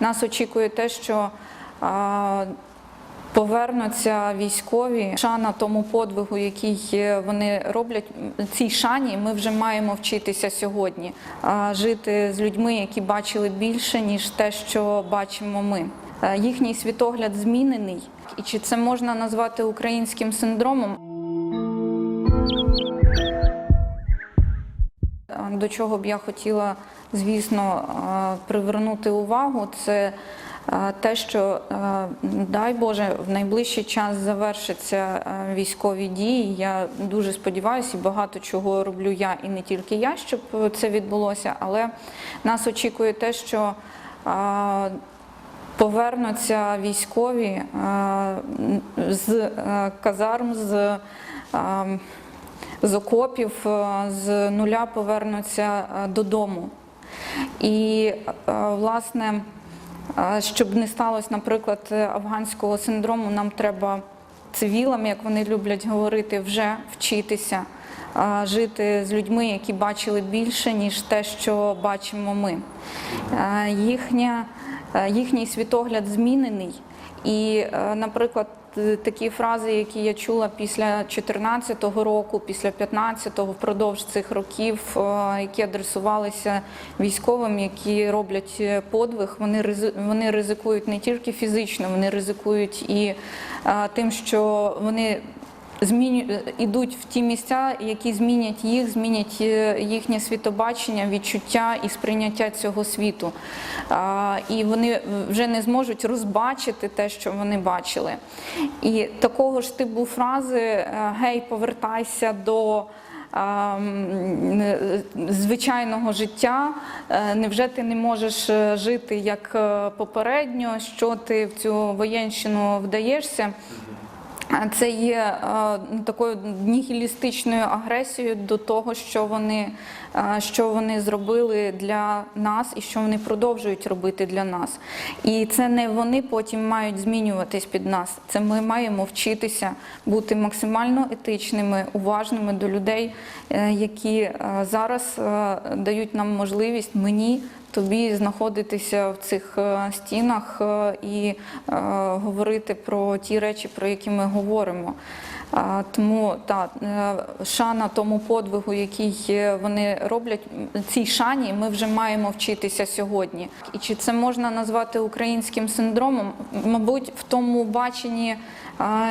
Нас очікує те, що повернуться військові. Шана тому подвигу, який е, вони роблять. Цій шані ми вже маємо вчитися сьогодні. Жити з людьми, які бачили більше, ніж те, що бачимо ми. Е, Їхній світогляд змінений. І чи це можна назвати українським синдромом? До чого б я хотіла, звісно, е, привернути увагу, це е, те, що, е, дай Боже, в найближчий час завершаться військові дії. Я дуже сподіваюся, і багато чого роблю я і не тільки я, щоб це відбулося, але нас очікує те, що повернуться військові з казарм, з з окопів е, з нуля повернуться е, додому. І, е, власне, щоб не сталося, наприклад, афганського синдрому, нам треба цивілам, як вони люблять говорити, вже вчитися жити з людьми, які бачили більше, ніж те, що бачимо ми. Їхня, їхній світогляд змінений. І, наприклад, такі фрази, які я чула після 2014 року, після 2015, впродовж цих років, е, які адресувалися військовим, які роблять е, подвиг, вони вони ризикують не тільки фізично, вони ризикують і е, тим, що вони зміню ідуть в ті місця, які змінять їх, змінять е, їхнє світобачення, відчуття і сприйняття цього світу. І вони вже не зможуть розбачити те, що вони бачили. І такого ж типу фрази е, Гей, повертайся до. е, Звичайного життя, Е, невже ти не можеш е, жити як е, попередньо, що ти в цю воєнщину вдаєшся? Це є е, такою нігілістичною агресією до того, що вони, е, що вони зробили для нас і що вони продовжують робити для нас. І це не вони потім мають змінюватись під нас. Це ми маємо вчитися бути максимально етичними, уважними до людей, е, які зараз дають нам можливість мені тобі знаходитися в цих е, стінах е, і е, говорити про ті речі, про які ми говоримо. Тому та шана тому подвигу, який вони роблять, цій шані ми вже маємо вчитися сьогодні. І чи це можна назвати українським синдромом? Мабуть, в тому баченні,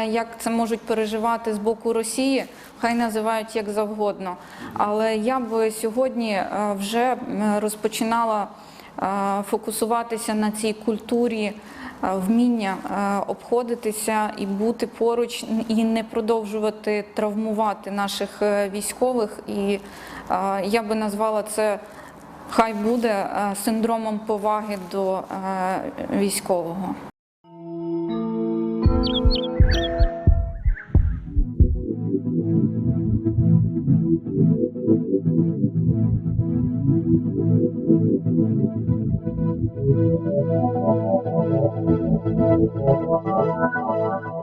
як це можуть переживати з боку Росії, хай називають як завгодно. Але я би сьогодні вже розпочинала фокусуватися на цій культурі вміння обходитися і бути поруч, і не продовжувати травмувати наших е, військових. І я би назвала це. Хай буде синдромом поваги до військового. Thank you.